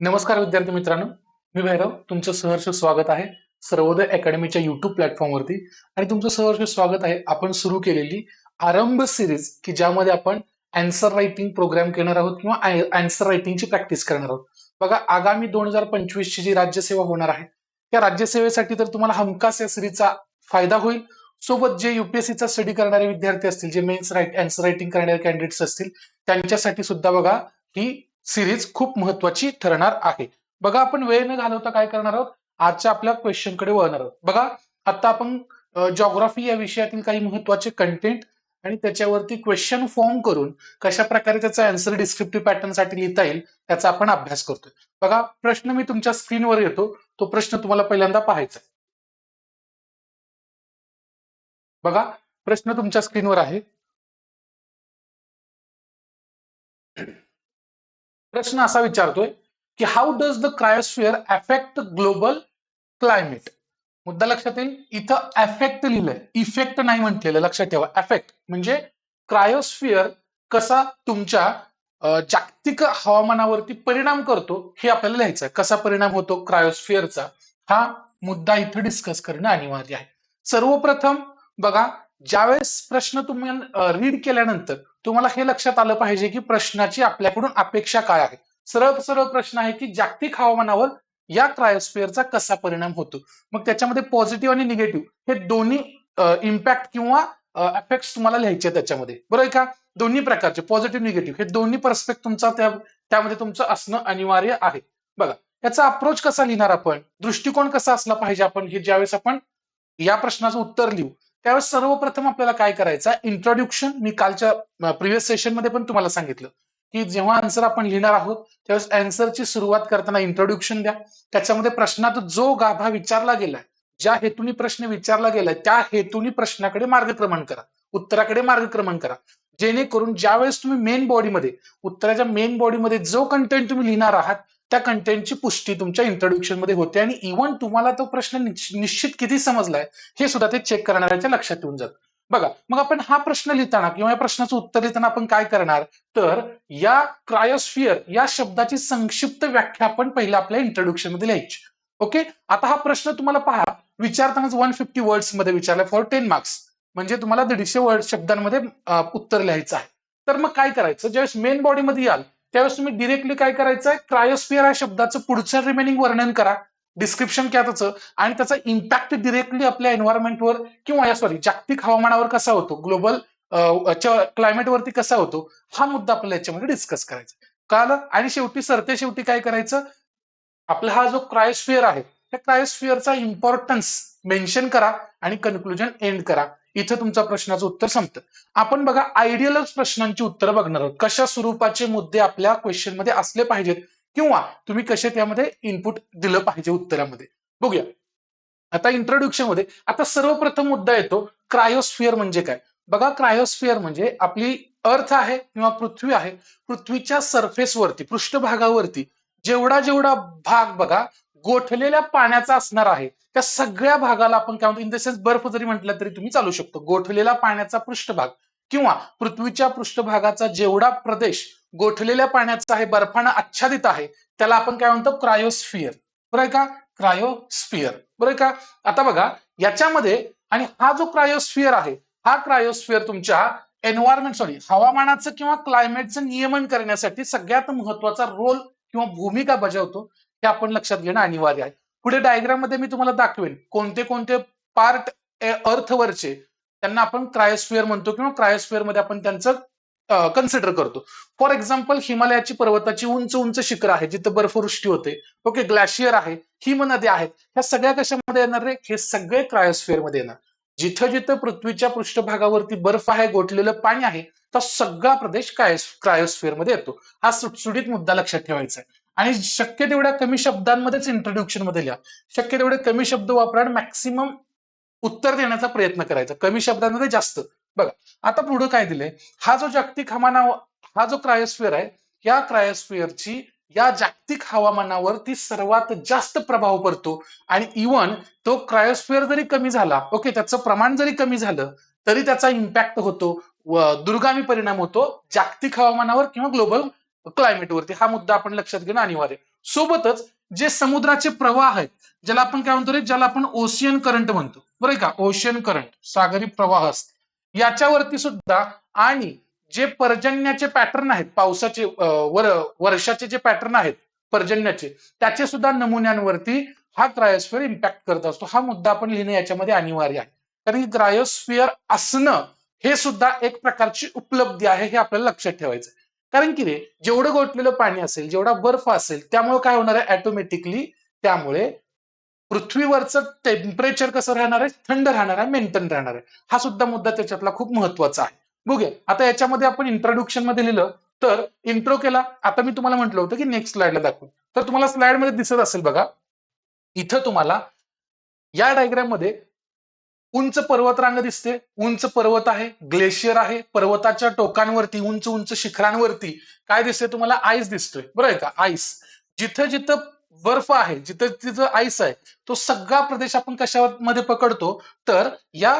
नमस्कार विद्यार्थी मित्रांनो मी भैरव तुमचं सहर्ष स्वागत आहे सर्वोदय अकॅडमीच्या युट्यूब प्लॅटफॉर्मवरती. आणि तुमचं सहर्ष स्वागत आहे आपण सुरू केलेली आरंभ सिरीज की ज्यामध्ये आपण अँसर रायटिंग प्रोग्राम करणार आहोत किंवा अँसर रायटिंगची प्रॅक्टिस करणार आहोत. बघा आगामी दोन हजार पंचवीस ची जी राज्यसेवा होणार आहे त्या राज्यसेवेसाठी तर तुम्हाला हमखास या सिरीजचा फायदा होईल. सोबत जे युपीएससीचा स्टडी करणारे विद्यार्थी असतील जे मेन्स राईट अँसर रायटिंग करणारे कॅन्डिडेट्स असतील त्यांच्यासाठी सुद्धा बघा ही सिरीज खूप महत्वाची ठरणार आहे. बघा आपण वेळ न घालवता काय करणार आहोत? आजच्या आपल्या क्वेश्चनकडे वळणार आहोत. बघा आता आपण जॉग्राफी या विषयातील काही महत्त्वाचे कंटेंट आणि त्याच्यावरती क्वेश्चन फॉर्म करून कशा प्रकारे त्याचा आन्सर डिस्क्रिप्टिव्ह पॅटर्नसाठी लिहिता येईल त्याचा आपण अभ्यास करतोय. बघा प्रश्न मी तुमच्या स्क्रीनवर येतो. तो प्रश्न तुम्हाला पहिल्यांदा पाहायचा बघा प्रश्न तुमच्या स्क्रीनवर आहे. प्रश्न असा विचारतोय की how does the cryosphere affect global climate मुद्दा लक्षात येईल. इथं अफेक्ट लिहिलंय. इफेक्ट नाही म्हटलेलं. लक्षात ठेवा. अफेक्ट म्हणजे क्रायोस्फिअर कसा तुमच्या जागतिक हवामानावरती परिणाम करतो हे आपल्याला लिहायचं आहे कसा परिणाम होतो क्रायोस्फिअरचा हा मुद्दा इथं डिस्कस करणं अनिवार्य आहे. सर्वप्रथम बघा ज्यावेळेस प्रश्न तुम्ही रीड केल्यानंतर तुम्हाला हे लक्षात आलं पाहिजे की प्रश्नाची आपल्याकडून अपेक्षा काय आहे. सरळ सरळ प्रश्न आहे की जागतिक हवामानावर या क्रायोस्फिअरचा कसा परिणाम होतो? मग त्याच्यामध्ये पॉझिटिव्ह आणि निगेटिव्ह हे दोन्ही इम्पॅक्ट किंवा अफेक्ट तुम्हाला लिहायचे त्याच्यामध्ये. बरोबर का? दोन्ही प्रकारचे पॉझिटिव्ह निगेटिव्ह हे दोन्ही पर्स्पेक्ट तुमचा त्या त्यामध्ये तुमचं असणं अनिवार्य आहे. बघा याचा अप्रोच कसा लिहिणार आपण? दृष्टिकोन कसा असला पाहिजे आपण? हे ज्यावेळेस आपण या प्रश्नाचं उत्तर लिहू त्यावेळेस सर्वप्रथम आपल्याला काय करायचं इंट्रोड्युक्शन मी कालच्या प्रिव्हियस सेशनमध्ये पण तुम्हाला सांगितलं की जेव्हा आन्सर आपण लिहिणार आहोत त्यावेळेस आन्सरची सुरुवात करताना इंट्रोड्युक्शन द्या. त्याच्यामध्ये प्रश्नात जो गाभा विचारला गेलाय ज्या हेतूनी प्रश्न विचारला गेलाय त्या हेतूनी प्रश्नाकडे मार्गक्रमण करा. उत्तराकडे मार्गक्रमण करा. जेणेकरून ज्यावेळेस तुम्ही मेन बॉडीमध्ये उत्तराच्या मेन बॉडीमध्ये जो कंटेंट तुम्ही लिहिणार आहात त्या कंटेंटची पुष्टी तुमच्या इंट्रोड्युक्शनमध्ये होते आणि इव्हन तुम्हाला तो प्रश्न निश्चित किती समजलाय हे सुद्धा ते चेक करणाऱ्याच्या लक्षात येऊन जात. बघा मग आपण हा प्रश्न लिहिताना किंवा या प्रश्नाचं उत्तर लिहिताना आपण काय करणार? तर या क्रायोस्फिअर या शब्दाची संक्षिप्त व्याख्या आपण पहिला आपल्या इंट्रोडक्शनमध्ये लिहायची. ओके आता हा प्रश्न तुम्हाला पहा. विचारतानाच वन फिफ्टी वर्ड्समध्ये विचारलाय फॉर टेन मार्क्स म्हणजे तुम्हाला दीडशे वर्ड शब्दांमध्ये उत्तर लिहायचं आहे. तर मग काय करायचं? ज्यावेळेस मेन बॉडीमध्ये याल त्यावेळेस तुम्ही डिरेक्टली काय करायचं आहे क्रायोस्फिअर या शब्दाचं पुढचं रिमेनिंग वर्णन करा. डिस्क्रिप्शन क्या त्याचं. आणि त्याचा इम्पॅक्ट डिरेक्टली आपल्या एन्व्हायरमेंटवर किंवा या सॉरी जागतिक हवामानावर कसा होतो? ग्लोबल क्लायमेटवरती कसा होतो? हा मुद्दा आपल्याला याच्यामध्ये डिस्कस करायचा कळालं? आणि शेवटी सरते शेवटी काय करायचं? आपला हा जो क्रायोस्फिअर आहे त्या क्रायोस्फिअरचा इम्पॉर्टन्स मेन्शन करा आणि कन्क्लुजन एंड करा. इथं तुमचा प्रश्नाचं उत्तर संपतं. आपण बघा आयडियलच प्रश्नांची उत्तरं बघणार आहोत. कशा स्वरूपाचे मुद्दे आपल्या क्वेश्चनमध्ये असले पाहिजेत? किंवा तुम्ही कसे त्यामध्ये इनपुट दिलं पाहिजे उत्तरामध्ये? बघूया. आता इंट्रोड्युक्शनमध्ये आता सर्वप्रथम मुद्दा येतो क्रायोस्फिअर म्हणजे काय? बघा क्रायोस्फिअर म्हणजे आपली अर्थ आहे किंवा पृथ्वी आहे पृथ्वीच्या सरफेसवरती पृष्ठभागावरती जेवढा जेवढा भाग बघा गोठलेल्या पाण्याचा असणार आहे. त्या सगळ्या भागाला आपण काय म्हणतो इन द सेन्स बर्फ जरी म्हटलं तरी तुम्ही चालू शकतो. गोठलेला पाण्याचा पृष्ठभाग किंवा पृथ्वीच्या पृष्ठभागाचा जेवढा प्रदेश गोठलेल्या पाण्याचा आहे बर्फानं आच्छादित आहे त्याला आपण काय म्हणतो क्रायोस्फिअर बरोबर का? क्रायोस्फिअर बरोबर का? आता बघा याच्यामध्ये आणि हा जो क्रायोस्फिअर आहे हा क्रायोस्फिअर तुमच्या एन्व्हायरमेंट सॉरी हवामानाचं किंवा क्लायमेटचं नियमन करण्यासाठी सगळ्यात महत्त्वाचा रोल किंवा भूमिका बजावतो. हे आपण लक्षात घेणं अनिवार्य आहे. पुढे डायग्राममध्ये मी तुम्हाला दाखवेन कोणते कोणते पार्ट अर्थवरचे त्यांना आपण क्रायोस्फिअर म्हणतो किंवा क्रायोस्फिअरमध्ये आपण त्यांचं कन्सिडर करतो. फॉर एक्झाम्पल हिमालयाची पर्वताची उंच उंच शिखर आहे जिथं बर्फवृष्टी होते. ओके ग्लॅशियर आहे हिम नद्या आहेत. ह्या सगळ्या कशामध्ये येणार रे? हे सगळे क्रायोस्फिअरमध्ये येणार. जिथं जिथं पृथ्वीच्या पृष्ठभागावरती बर्फ आहे गोठलेलं पाणी आहे तो सगळा प्रदेश क्रायोस्फिअरमध्ये येतो. हा सुटसुटीत मुद्दा लक्षात ठेवायचा आहे. आणि शक्य तेवढ्या कमी शब्दांमध्येच इंट्रोड्युक्शनमध्ये लिहा. शक्य तेवढे कमी शब्द वापरा मॅक्सिमम उत्तर देण्याचा प्रयत्न करायचा. कमी शब्दांमध्ये जास्त. बघा आता पुढे काय दिलंय? हा जो जागतिक हवाना हा जो क्रायोस्फिअर आहे या क्रायोस्फिअरची या जागतिक हवामानावरती सर्वात जास्त प्रभाव पडतो. आणि इवन तो क्रायोस्फिअर जरी कमी झाला ओके त्याचं प्रमाण जरी कमी झालं तरी त्याचा इम्पॅक्ट होतो. व दुर्गामी परिणाम होतो जागतिक हवामानावर किंवा ग्लोबल क्लायमेटवरती हा मुद्दा आपण लक्षात घेणं अनिवार्य. सोबतच जे समुद्राचे प्रवाह आहेत ज्याला आपण काय म्हणतो रे? ज्याला आपण ओशियन करंट म्हणतो. बरोबर आहे का? ओशियन करंट सागरी प्रवाह असते. याच्यावरती सुद्धा आणि जे पर्जन्याचे पॅटर्न आहेत पावसाचे वर वर्षाचे जे पॅटर्न आहेत पर्जन्याचे त्याचे सुद्धा नमुन्यांवरती हा क्रायोस्फिअर इम्पॅक्ट करत असतो. हा मुद्दा आपण लिहिणं याच्यामध्ये अनिवार्य आहे. कारण की क्रायोस्फिअर असणं हे सुद्धा एक प्रकारची उपलब्धी आहे हे आपल्याला लक्षात ठेवायचं आहे. कारण की रे जेवढं गोठलेलं पाणी असेल जेवढा बर्फ असेल त्यामुळे काय होणार आहे? ऑटोमॅटिकली त्यामुळे पृथ्वीवरचं टेम्परेचर कसं राहणार आहे? थंड राहणार आहे मेंटेन राहणार आहे. हा सुद्धा मुद्दा त्याच्यातला खूप महत्त्वाचा आहे. बघूया. आता याच्यामध्ये आपण इंट्रोडक्शनमध्ये लिहिलं तर इंट्रो केला. आता मी तुम्हाला म्हटलं होतं की नेक्स्ट स्लाइडला दाखवू. तर तुम्हाला स्लाइडमध्ये दिसत असेल बघा इथं तुम्हाला या डायग्राममध्ये उंच पर्वतरांग दिसते. उंच पर्वत आहे ग्लेशियर आहे. पर्वताच्या टोकांवरती उंच उंच शिखरांवरती काय दिसते तुम्हाला? आईस दिसतोय. बरोबर आहे का? आईस. जिथं जिथं बर्फ आहे जिथं तिथं आईस आहे तो सगळा प्रदेश आपण कशामध्ये पकडतो? तर या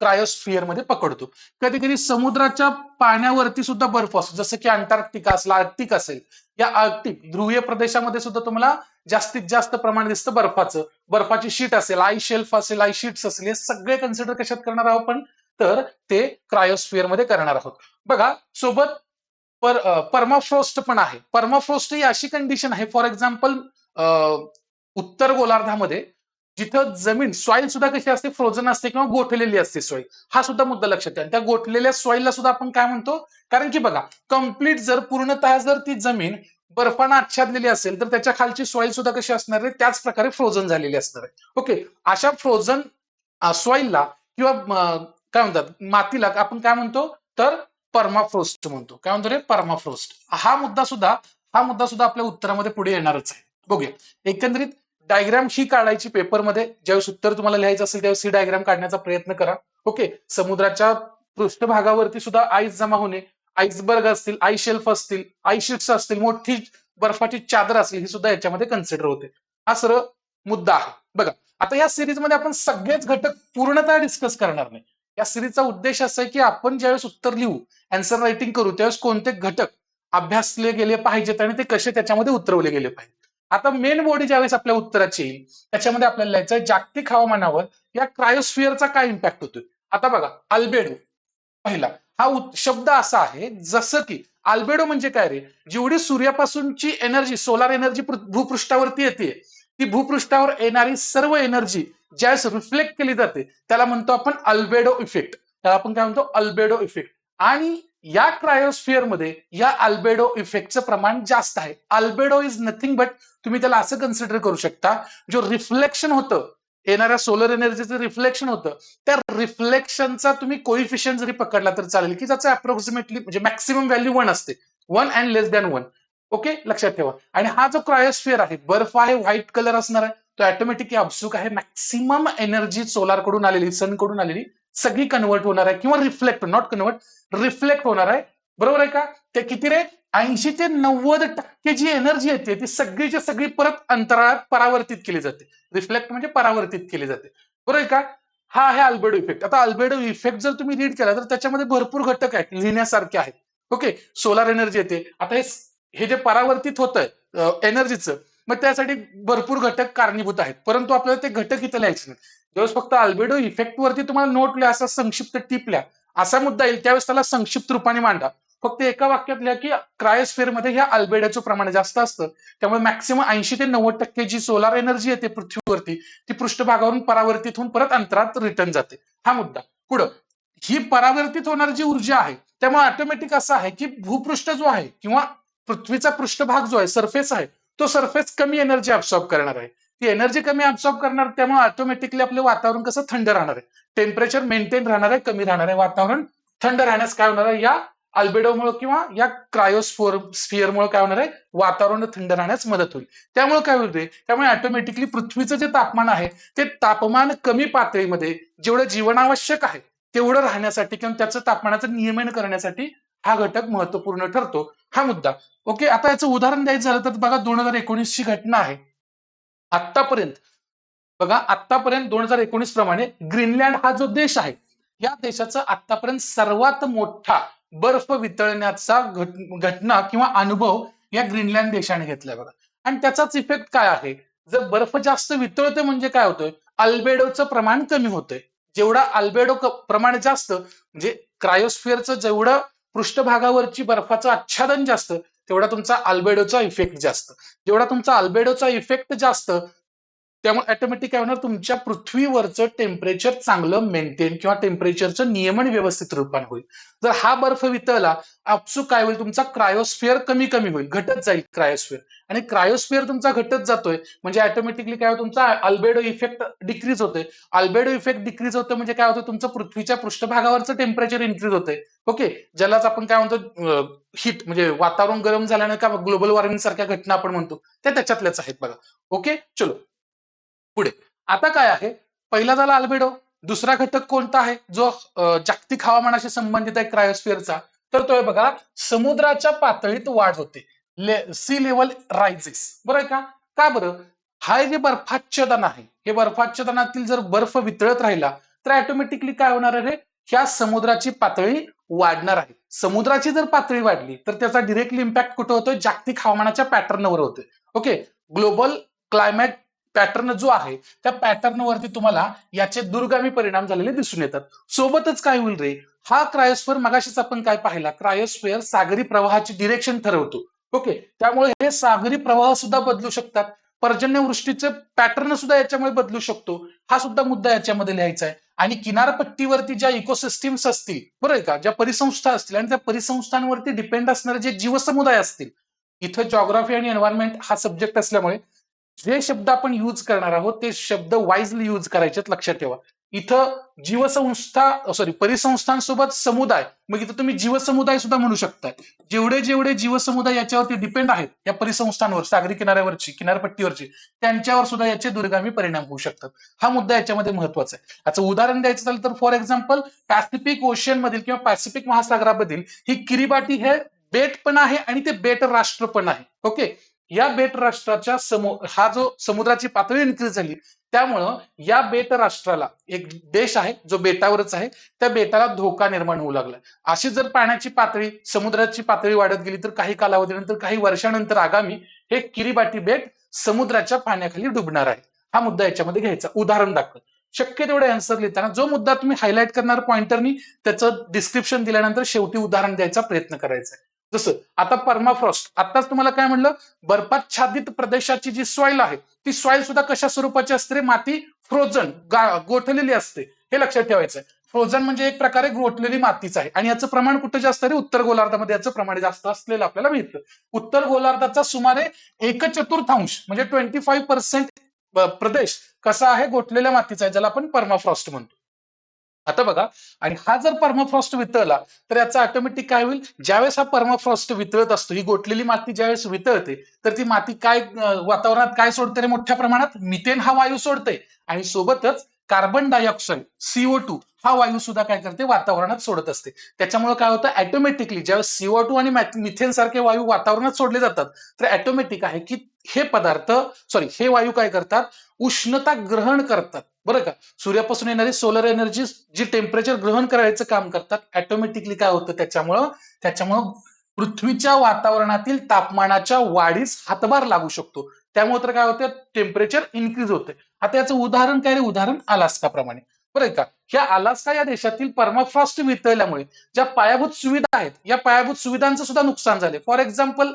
क्रायोस्फिअरमध्ये पकडतो. कधी कधी समुद्राच्या पाण्यावरती सुद्धा बर्फ असतो. जसं की अंटार्क्टिका असला आर्क्टिक असेल या आर्क्टिक ध्रुवीय प्रदेशामध्ये सुद्धा तुम्हाला जास्तीत जास्त प्रमाण दिसतं बर्फाचं. बर्फाची शीट असेल आय शेल्फ असेल आय शीट्स असेल हे सगळे कन्सिडर कशात करणार आहोत आपण? तर ते क्रायोस्फिअरमध्ये करणार आहोत. बघा सोबत पर परमाफ्रोस्ट पण आहे. परमाफ्रोस्ट ही अशी कंडिशन आहे. फॉर एक्झाम्पल उत्तर गोलार्धामध्ये जिथं जमीन सॉइल सुद्धा कशी असते फ्रोझन असते किंवा गोठलेली असते सॉईल हा सुद्धा मुद्दा लक्षात आहे त्या गोठलेल्या सॉइलला सुद्धा आपण काय म्हणतो? कारण की बघा कंप्लीट जर पूर्णतः जर ती जमीन बर्फानं आच्छादलेली असेल तर त्याच्या खालची सॉइल सुद्धा कशी असणार आहे? त्याच प्रकारे फ्रोझन झालेली असणार आहे. ओके अशा फ्रोझन सॉइलला किंवा काय म्हणतात? मातीला आपण काय म्हणतो? तर परमाफ्रोस्ट म्हणतो. काय म्हणतो रे? परमाफ्रोस्ट हा मुद्दा सुद्धा हा मुद्दा सुद्धा आपल्या उत्तरामध्ये पुढे येणारच आहे. बघूया. एकंदरीत डायग्राम ही काढायची पेपरमध्ये ज्यावेळेस उत्तर तुम्हाला लिहायचं असेल त्यावेळेस ही डायग्राम काढण्याचा प्रयत्न करा. ओके समुद्राच्या पृष्ठभागावरती सुद्धा आईस जमा होणे. आईसबर्ग असतील आय शेल्फ असतील आय शिट्स असतील मोठी बर्फाची चादर असेल ही सुद्धा याच्यामध्ये कन्सिडर होते. हा सर्व मुद्दा आहे. बघा आता या सिरीजमध्ये आपण सगळेच घटक पूर्णतः डिस्कस करणार नाही. या सिरीजचा उद्देश असा आहे की आपण ज्यावेळेस उत्तर लिहू अँसर रायटिंग करू त्यावेळेस कोणते घटक अभ्यासले गेले पाहिजेत आणि ते कसे त्याच्यामध्ये उतरवले गेले पाहिजे आता मेन बॉडी ज्यावेळेस आपल्या उत्तराची येईल त्याच्यामध्ये आपल्याला लिहायचं जागतिक हवामानावर या क्रायोस्फिअरचा काय इम्पॅक्ट होतोय? आता बघा अल्बेडो पहिला हा शब्द असा आहे जसं की अल्बेडो म्हणजे काय रे? जेवढी सूर्यापासूनची एनर्जी सोलार एनर्जी भूपृष्ठावरती येते ती भूपृष्ठावर येणारी सर्व एनर्जी ज्यावेळेस रिफ्लेक्ट केली जाते त्याला म्हणतो आपण अल्बेडो इफेक्ट त्याला आपण काय म्हणतो? अल्बेडो इफेक्ट आणि या क्रायोस्फिअरमध्ये या अल्बेडो इफेक्टचं प्रमाण जास्त आहे. अल्बेडो इज नथिंग बट तुम्ही त्याला असं कन्सिडर करू शकता जो रिफ्लेक्शन होतं येणाऱ्या सोलर एनर्जीचं रिफ्लेक्शन होतं त्या रिफ्लेक्शनचा तुम्ही कोइफिशियन जरी पकडला तर चालेल की त्याचं अप्रॉक्सिमेटली म्हणजे मॅक्सिमम व्हॅल्यू वन असते. One and less than one okay लक्षात ठेवा. आणि हा जो क्रायोस्फिअर आहे बर्फ आहे व्हाईट कलर असणार आहे तो ऑटोमॅटिकली अपसूक आहे मॅक्सिमम एनर्जी सोलारकडून आलेली सनकडून आलेली सगळी कन्वर्ट होणार आहे किंवा रिफ्लेक्ट नॉट कन्वर्ट रिफ्लेक्ट होणार आहे. बरोबर आहे का? ते किती रे? ऐंशी ते नव्वद टक्के जी एनर्जी येते ती सगळीची सगळी परत अंतराळात परावर्तित केली जाते. रिफ्लेक्ट म्हणजे परावर्तित केली जाते. बरोबर आहे का? हा आहे अल्बेडो इफेक्ट आता अल्बेडो इफेक्ट जर तुम्ही रीड केला तर त्याच्यामध्ये भरपूर घटक आहेत लिहिण्यासारखे आहेत. ओके सोलार एनर्जी येते. आता हे हे जे परावर्तित होतंय एनर्जीचं मग त्यासाठी भरपूर घटक कारणीभूत आहेत. परंतु आपल्याला ते घटक इथं लिहायचे नाही ज्यावेळेस फक्त अल्बेडो इफेक्ट वरती तुम्हाला नोट लिहा असा संक्षिप्त टिपल्या असा मुद्दा येईल त्यावेळेस त्याला संक्षिप्त रूपाने मांडा. फक्त एका वाक्यात लिहा की क्रायोस्फिअरमध्ये ह्या अल्बेडोचं प्रमाण जास्त असतं. त्यामुळे मॅक्सिमम ऐंशी ते नव्वद टक्के जी सोलार एनर्जी येते पृथ्वीवरती ती पृष्ठभागावरून परावर्तित होऊन परत अंतरात रिटर्न जाते. हा मुद्दा. पुढं ही परावर्तित होणारी जी ऊर्जा आहे त्यामुळे ऑटोमॅटिक असं आहे की भूपृष्ठ जो आहे किंवा पृथ्वीचा पृष्ठभाग जो आहे सरफेस आहे तो सरफेस कमी एनर्जी अब्सॉर्ब करणार आहे. ती एनर्जी कमी अब्सॉर्ब करणार त्यामुळे ऑटोमॅटिकली आपलं वातावरण कसं थंड राहणार आहे. टेम्परेचर मेंटेन राहणार आहे कमी राहणार आहे वातावरण. थंड राहण्यास काय होणार आहे? या अल्बेडोमुळे किंवा या क्रायोस्फोर स्फिअरमुळे काय होणार आहे? वातावरण थंड राहण्यास मदत होईल. त्यामुळे काय होते त्यामुळे ऑटोमॅटिकली पृथ्वीचं जे तापमान आहे ते तापमान कमी पातळीमध्ये जेवढं जीवनावश्यक आहे तेवढं राहण्यासाठी किंवा त्याचं तापमानाचं नियमन करण्यासाठी हा घटक महत्त्वपूर्ण ठरतो. हा मुद्दा. ओके आता याचं उदाहरण द्यायचं झालं तर बघा दोन हजार एकोणीस ची घटना आहे. आतापर्यंत बघा आतापर्यंत दोन हजार एकोणीस प्रमाणे ग्रीनलँड हा जो देश आहे या देशाचा आतापर्यंत सर्वात मोठा बर्फ वितळण्याचा घटना किंवा अनुभव या ग्रीनलँड देशाने घेतलाय बघा. आणि त्याचाच इफेक्ट काय आहे? जर बर्फ जास्त वितळतोय म्हणजे काय होतोय? अल्बेडोचं प्रमाण कमी होतंय. जेवढा अल्बेडो प्रमाण जास्त म्हणजे क्रायोस्फिअरचं जेवढं पृष्ठभागावरची बर्फाचं आच्छादन जास्त तेवढा तुमचा अल्बेडोचा इफेक्ट जास्त. जेवढा तुमचा अल्बेडोचा इफेक्ट जास्त त्यामुळे ऑटोमॅटिक काय होणार? तुमच्या पृथ्वीवरचं टेम्परेचर चांगलं मेंटेन किंवा टेम्परेचरचं नियमन व्यवस्थित रूपाने होईल. जर हा बर्फ वितळला आपसू काय होईल? तुमचा क्रायोस्फिअर कमी कमी होईल घटत जाईल क्रायोस्फिअर आणि क्रायोस्फिअर तुमचा घटत जातोय म्हणजे ऑटोमॅटिकली काय होतं? तुमचा अल्बेडो इफेक्ट डिक्रीज होतोय. अल्बेडो इफेक्ट डिक्रीज होतं म्हणजे काय होतं तुमचं पृथ्वीच्या पृष्ठभागावरचं टेम्परेचर इन्क्रीज होतंय. ओके ज्यालाच आपण काय म्हणतो हीट म्हणजे वातावरण गरम झाल्याने का ग्लोबल वॉर्मिंग सारख्या घटना आपण म्हणतो त्या त्याच्यातल्याच आहेत बघा. ओके चलो. पुढे. आता काय आहे? पहिला झाला अल्बेडो दुसरा घटक कोणता आहे? जो जागतिक हवामानाशी संबंधित आहे क्रायोस्फिअरचा तर तो आहे बघा समुद्राच्या पातळीत वाढ होते. सी लेवल रायझेस बरं आहे का? का बरं? हा जे बर्फाच्छदन आहे हे बर्फाच्छदनातील जर बर्फ वितळत राहिला तर ऑटोमॅटिकली काय होणार आहे? ह्या समुद्राची पातळी वाढणार आहे. समुद्राची जर पातळी वाढली तर त्याचा डिरेक्टली इम्पॅक्ट कुठं होतोय? जागतिक हवामानाच्या पॅटर्नवर होतोय. ओके ग्लोबल क्लायमॅट पॅटर्न जो आहे त्या पॅटर्नवरती तुम्हाला याचे दुर्गामी परिणाम झालेले दिसून येतात. सोबतच काय होईल रे? हा क्रायोस्फिअर मगाशीच आपण काय पाहिला? क्रायोस्फिअर सागरी प्रवाहाची डिरेक्शन ठरवतो. ओके त्यामुळे हे सागरी प्रवाह सुद्धा बदलू शकतात. पर्जन्यवृष्टीचं पॅटर्न सुद्धा याच्यामुळे बदलू शकतो. हा सुद्धा मुद्दा याच्यामध्ये लिहायचा आहे. आणि किनारपट्टीवरती ज्या इकोसिस्टीम्स असतील बरोबर आहे का? ज्या परिसंस्था असतील आणि त्या परिसंस्थांवरती डिपेंड असणारे जे जीवसमुदाय असतील इथं जॉग्राफी आणि एन्व्हायरमेंट हा सब्जेक्ट असल्यामुळे जे शब्द आपण यूज करणार आहोत ते शब्द वाईजली यूज करायचे लक्षात ठेवा. इथं जीवसंस्था सॉरी परिसंस्थांसोबत समुदाय मग इथं तुम्ही जीवसमुदाय सुद्धा म्हणू शकताय. जेवढे जेवढे जीवसमुदाय याच्यावरती डिपेंड आहेत या परिसंस्थांवर सागरी किनाऱ्यावरची किनारपट्टीवरची त्यांच्यावर सुद्धा याचे दुर्गामी परिणाम होऊ शकतात. हा मुद्दा याच्यामध्ये महत्त्वाचा आहे. याचं उदाहरण द्यायचं झालं तर फॉर एक्झाम्पल पॅसिफिक ओशियन मधील किंवा पॅसिफिक महासागरामधील ही किरीबाटी हे बेट पण आहे आणि ते बेट राष्ट्र पण आहे. ओके या बेट राष्ट्राच्या समो हा जो समुद्राची पातळी इन्क्रीज झाली त्यामुळं या बेट राष्ट्राला एक देश आहे जो बेटावरच आहे त्या बेटाला धोका निर्माण होऊ लागला. अशी जर पाण्याची पातळी समुद्राची पातळी वाढत गेली तर काही कालावधीनंतर काही वर्षानंतर आगामी हे किरीबाटी बेट समुद्राच्या पाण्याखाली डुबणार आहे. हा मुद्दा याच्यामध्ये घ्यायचा. उदाहरण दाखवत शक्य तेवढे आन्सर लिहिताना जो मुद्दा तुम्ही हायलाईट करणार पॉइंटरनी त्याचं डिस्क्रिप्शन दिल्यानंतर शेवटी उदाहरण द्यायचा प्रयत्न करायचा आहे. जसं आता परमाफ्रॉस्ट आताच तुम्हाला काय म्हणलं? बर्फाच्छादित प्रदेशाची जी सॉइल आहे ती सॉइल सुद्धा कशा स्वरूपाची असते? रे? माती फ्रोझन गोठलेली असते. हे लक्षात ठेवायचं आहे फ्रोझन म्हणजे एक प्रकारे गोठलेली मातीच आहे. आणि याचं प्रमाण कुठं जास्त आहे? रे? उत्तर गोलार्धामध्ये याचं प्रमाण जास्त असलेलं आपल्याला मिळतं. उत्तर गोलार्धाचा सुमारे एक चतुर्थांश म्हणजे ट्वेंटी फाईव्ह पर्सेंट प्रदेश कसा आहे? गोठलेल्या मातीचा आहे ज्याला आपण परमाफ्रॉस्ट म्हणतो. आता बघा आणि हा जर परमाफ्रॉस्ट वितळला तर याचा ऑटोमॅटिक काय होईल? ज्यावेळेस हा परमाफ्रॉस्ट वितळत असतो ही गोठलेली माती ज्यावेळेस वितळते तर ती माती काय वातावरणात काय सोडते रे मोठ्या प्रमाणात? मिथेन हा वायू सोडते. आणि सोबतच कार्बन डायऑक्साईड सीओ टू हा वायू सुद्धा काय करते? वातावरणात सोडत असते. त्याच्यामुळे काय होतं? ऑटोमॅटिकली ज्यावेळेस सीओ टू आणि मिथेन सारखे वायू वातावरणात सोडले जातात तर ऑटोमॅटिक आहे की हे पदार्थ सॉरी हे वायू काय करतात? उष्णता ग्रहण करतात. बरं का? सूर्यापासून येणारी सोलर एनर्जी जी टेम्परेचर ग्रहण करायचं काम करतात ऑटोमॅटिकली काय होतं त्याच्यामुळं? त्याच्यामुळं पृथ्वीच्या वातावरणातील तापमानाच्या वाढीस हातभार लागू शकतो. त्यामुळे तर काय होतं? टेम्परेचर इन्क्रीज होते. आता याचं उदाहरण काय रे? उदाहरण अलास्का प्रमाणे बरं का? ह्या अलास्का या देशातील परमाफ्रॉस्ट वितळल्यामुळे ज्या पायाभूत सुविधा आहेत या पायाभूत सुविधांचं सुद्धा नुकसान झाले फॉर एक्झाम्पल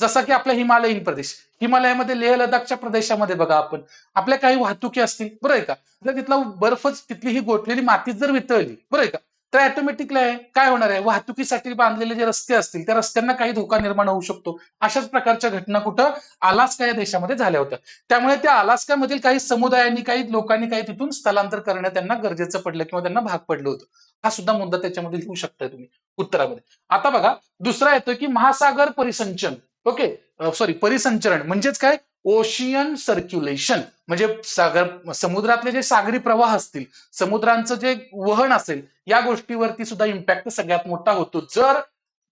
जसा की आपला हिमालयीन प्रदेश. हिमालयामध्ये लेह लडाखच्या प्रदेशामध्ये बघा आपण. आपल्या काही वाहतुकी असतील बरं आहे का? जर तिथला बर्फच तिथली ही गोठलेली मातीच जर वितळली बरं आहे का? तर ऑटोमॅटिकली काय होणार आहे? वाहतुकीसाठी बांधलेले जे रस्ते असतील त्या रस्त्यांना काही धोका निर्माण होऊ शकतो. अशाच प्रकारच्या घटना कुठं अलास्का या देशामध्ये झाल्या होत्या. त्यामुळे त्या अलास्कामधील काही समुदायांनी काही लोकांनी काही तिथून स्थलांतर करणं त्यांना गरजेचं पडलं किंवा त्यांना भाग पडलं होतं. हा सुद्धा मुद्दा त्याच्यामध्ये लिहू शकताय तुम्ही. उत्तरामध्ये. आता बघा दुसरा येतोय की महासागर परिसंचन. ओके सॉरी uh, परिसंचरण. म्हणजेच काय? ओशियन सर्क्युलेशन म्हणजे सागर समुद्रातले जे सागरी प्रवाह असतील समुद्रांचं जे वहन असेल या गोष्टीवरती सुद्धा इम्पॅक्ट सगळ्यात मोठा होतो. जर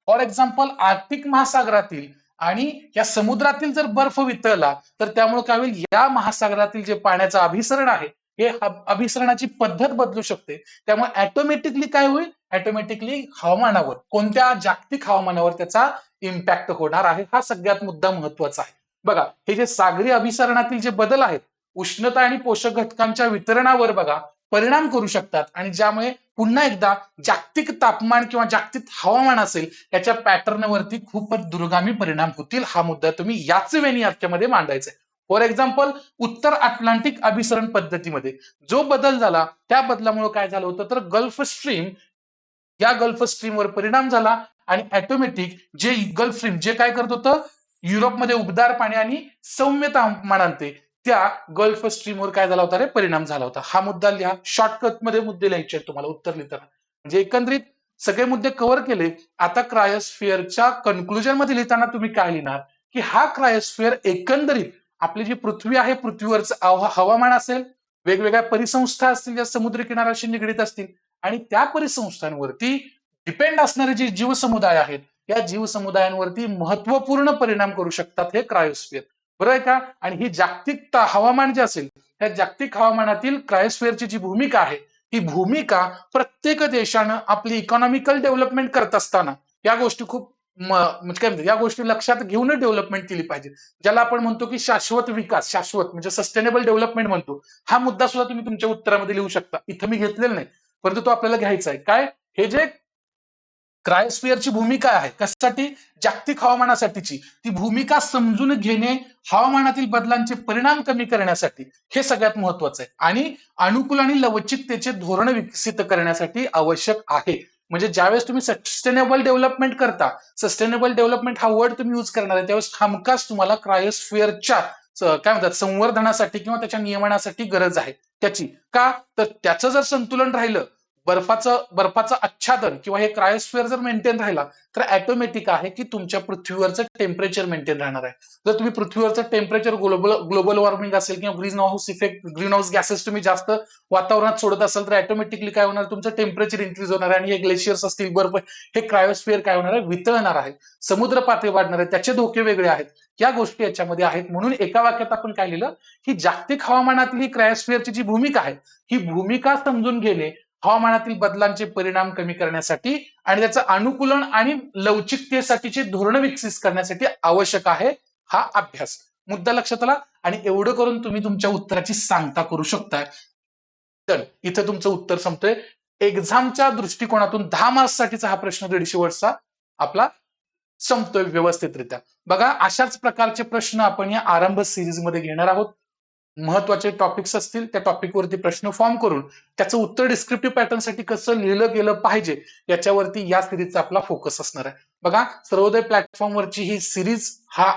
फॉर एक्झाम्पल आर्थिक महासागरातील आणि या समुद्रातील जर बर्फ वितळला तर त्यामुळे काय होईल? या महासागरातील जे पाण्याचं अभिसरण आहे हे अभिसरणाची पद्धत बदलू शकते. त्यामुळे ऑटोमॅटिकली काय होईल? ऑटोमॅटिकली हवामानावर कोणत्या जागतिक हवामानावर त्याचा इम्पॅक्ट होणार आहे हा सगळ्यात मुद्दा महत्त्वाचा आहे. बघा हे जे सागरी अभिसरणातील जे बदल आहेत उष्णता आणि पोषक घटकांच्या वितरणावर बघा परिणाम करू शकतात. आणि ज्यामुळे पुन्हा एकदा जागतिक तापमान किंवा जागतिक हवामान असेल त्याच्या पॅटर्नवरती खूपच दुर्गामी परिणाम होतील हा मुद्दा तुम्ही याच वेळी याच्यामध्ये मांडायचा आहे. फॉर एक्झाम्पल उत्तर अटलांटिक अभिसरण पद्धतीमध्ये जो बदल झाला त्या बदलामुळे काय झालं होतं? तर गल्फ स्ट्रीम या गल्फ स्ट्रीमवर परिणाम झाला आणि ऑटोमॅटिक जे गल्फ स्ट्रीम जे काय करत होतं युरोपमध्ये उबदार पाणी आणि सौम्य तापमानांते त्या गल्फ स्ट्रीमवर काय झाला होता रे? परिणाम झाला होता. हा मुद्दा लिहा. शॉर्टकटमध्ये मुद्दे लिहायचे आहेत तुम्हाला उत्तर लिहिताना. म्हणजे एकंदरीत सगळे मुद्दे कव्हर केले. आता क्रायोस्फिअरच्या कन्क्लुजनमध्ये लिहिताना तुम्ही काय लिहिणार? की हा क्रायोस्फिअर एकंदरीत आपली जी पृथ्वी आहे पृथ्वीवरचं हवामान असेल वेगवेगळ्या परिसंस्था असतील ज्या समुद्र किनाऱ्याशी निगडीत असतील आणि त्या परिसंस्थांवरती डिपेंड असणारे जे जीवसमुदाय आहेत या जीवसमुदायांवरती महत्त्वपूर्ण परिणाम करू शकतात हे क्रायोस्फिअर बरोबर आहे का? आणि ही जागतिकता हवामान जे असेल त्या जागतिक हवामानातील क्रायोस्फिअरची जी भूमिका आहे ही भूमिका प्रत्येक देशानं आपली इकॉनॉमिकल डेव्हलपमेंट करत असताना या गोष्टी खूप म्हणजे काय म्हणतात या गोष्टी लक्षात घेऊनच डेव्हलपमेंट केली पाहिजे ज्याला आपण म्हणतो की शाश्वत विकास शाश्वत म्हणजे सस्टेनेबल डेव्हलपमेंट म्हणतो. हा मुद्दा सुद्धा तुम्ही तुमच्या उत्तरामध्ये लिहू शकता. इथं मी घेतलेला नाही. परंतु तो आपल्याला घ्यायचा आहे. काय? हे जे क्रायोस्फिअरची भूमिका आहे कशासाठी? जागतिक हवामानासाठीची. ती भूमिका समजून घेणे हवामानातील बदलांचे परिणाम कमी करण्यासाठी हे सगळ्यात महत्वाचं आहे. आणि अनुकूल आणि लवचिकतेचे धोरण विकसित करण्यासाठी आवश्यक आहे. म्हणजे ज्यावेळेस तुम्ही सस्टेनेबल डेव्हलपमेंट करता सस्टेनेबल डेव्हलपमेंट हा वर्ड तुम्ही यूज करणार आहे त्यावेळेस हमखास तुम्हाला क्रायोस्फिअरच्या काय म्हणतात संवर्धनासाठी किंवा त्याच्या नियमनासाठी गरज आहे. त्याची. का? तर त्याचं जर संतुलन राहिलं बर्फाचं बर्फाचं आच्छादन किंवा हे क्रायोस्फिअर जर मेंटेन राहिला तर ऑटोमॅटिक आहे की तुमच्या पृथ्वीवरचं टेम्परेचर मेंटेन राहणार आहे. जर तुम्ही पृथ्वीवरचं टेम्परेचर ग्लोबल ग्लोबल वॉर्मिंग असेल किंवा greenhouse effect greenhouse gases तुम्ही जास्त वातावरणात सोडत असाल तर ऑटोमॅटिकली काय होणार तुमचं टेम्परेचर इन्क्रीज होणार आहे आणि हे ग्लेशियर्स असतील बर्फ हे क्रायोस्फिअर काय होणार आहे? वितळणार आहे. समुद्र पातळी वाढणार आहे. त्याचे धोके वेगळे आहेत. या गोष्टी याच्यामध्ये आहेत. म्हणून एका वाक्यात आपण काय लिहिलं? की जागतिक हवामानातली क्रायोस्फिअरची जी भूमिका आहे ही भूमिका समजून घेणे हवामानातील बदलांचे परिणाम कमी करण्यासाठी आणि त्याचं अनुकूलन आणि लवचिकतेसाठीचे धोरण विकसित करण्यासाठी आवश्यक आहे हा अभ्यास. मुद्दा लक्षात आला? आणि एवढं करून तुम्ही तुमच्या उत्तराची सांगता करू शकता तर इथं तुमचं उत्तर संपतोय. एक्झामच्या दृष्टिकोनातून दहा मार्क्ससाठीचा हा प्रश्न दीडशे वर्षचा आपला संपतोय व्यवस्थितरित्या. बघा अशाच प्रकारचे प्रश्न आपण या आरंभ सिरीजमध्ये घेणार आहोत. महत्त्वाचे टॉपिक्स असतील त्या टॉपिकवरती प्रश्न फॉर्म करून त्याचं उत्तर डिस्क्रिप्टिव्ह पॅटर्नसाठी कसं लिहिलं गेलं पाहिजे याच्यावरती या सिरीजचा आपला फोकस असणार आहे. बघा सर्वोदय प्लॅटफॉर्मवरची ही सिरीज हा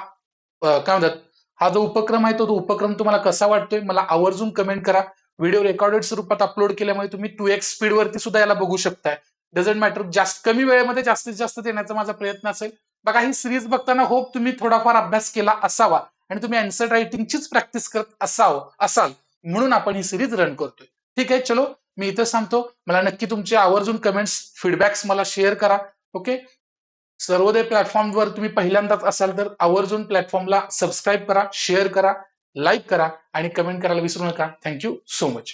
काय म्हणतात हा जो उपक्रम आहे तो उपक्रम तुम्हाला कसा वाटतोय मला आवर्जून कमेंट करा. व्हिडिओ रेकॉर्डेड स्वरूपात अपलोड केल्यामुळे तुम्ही टू एक्स स्पीड वरती सुद्धा याला बघू शकताय. डझंट मॅटर जास्त कमी वेळेमध्ये जास्तीत जास्त देण्याचा माझा प्रयत्न असेल. बघा ही सिरीज बघताना होप तुम्ही थोडाफार अभ्यास केला असावा. आणि तुम्ही अँसर रायटिंगचीच प्रॅक्टिस करत असावं असाल. म्हणून आपण ही सिरीज रन करतोय. ठीक आहे? चलो मी इथं सांगतो मला नक्की तुमचे आवर्जून कमेंट्स फीडबॅक्स मला शेअर करा. ओके सर्वोदय प्लॅटफॉर्मवर तुम्ही पहिल्यांदाच असाल तर आवर्जून प्लॅटफॉर्मला सबस्क्राईब करा शेअर करा लाईक करा आणि कमेंट करायला विसरू नका. Thank you so much